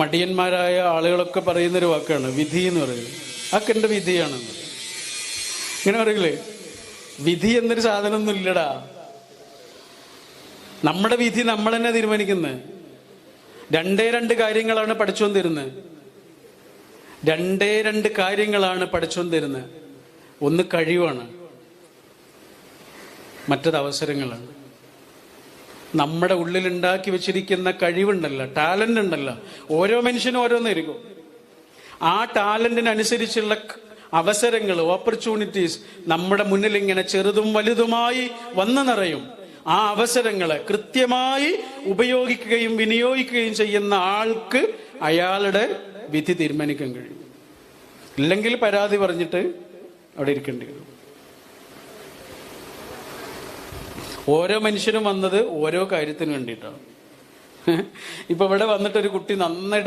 മടിയന്മാരായ ആളുകളൊക്കെ പറയുന്നൊരു വാക്കാണ് വിധി എന്ന് പറയുന്നത്. അതൊക്കെ എന്റെ വിധിയാണെന്ന്. ഇങ്ങനെ പറയില്ലേ വിധി എന്നൊരു സാധനമൊന്നും ഇല്ലടാ. നമ്മുടെ വിധി നമ്മൾ തന്നെ തീരുമാനിക്കുന്നത് രണ്ടേ രണ്ട് കാര്യങ്ങളാണ് പഠിച്ചുകൊണ്ടിരുന്നത് രണ്ടേ രണ്ട് കാര്യങ്ങളാണ് പഠിച്ചുകൊണ്ടിരുന്നത് ഒന്ന് കഴിവാണ്. മറ്റത് അവസരങ്ങളാണ് നമ്മുടെ ഉള്ളിൽ ഉണ്ടാക്കി വെച്ചിരിക്കുന്ന കഴിവുണ്ടല്ലോ ടാലന്റ് ഉണ്ടല്ലോ. ഓരോ മനുഷ്യനും ഓരോന്നായിരിക്കും ആ ടാലന്റിനനുസരിച്ചുള്ള അവസരങ്ങൾ ഓപ്പർച്യൂണിറ്റീസ് നമ്മുടെ മുന്നിൽ ഇങ്ങനെ ചെറുതും വലുതുമായി വന്നു നിറയും. ആ അവസരങ്ങളെ കൃത്യമായി ഉപയോഗിക്കുകയും വിനിയോഗിക്കുകയും ചെയ്യുന്ന ആൾക്ക് അയാളുടെ വിധി തീരുമാനിക്കാൻ കഴിയും. ഇല്ലെങ്കിൽ പരാതി പറഞ്ഞിട്ട് അവിടെ ഇരിക്കേണ്ടി വരും. ഓരോ മനുഷ്യനും വന്നത് ഓരോ കാര്യത്തിന് വേണ്ടിയിട്ടാണ്. ഇപ്പൊ ഇവിടെ വന്നിട്ട് ഒരു കുട്ടി നന്നായിട്ട്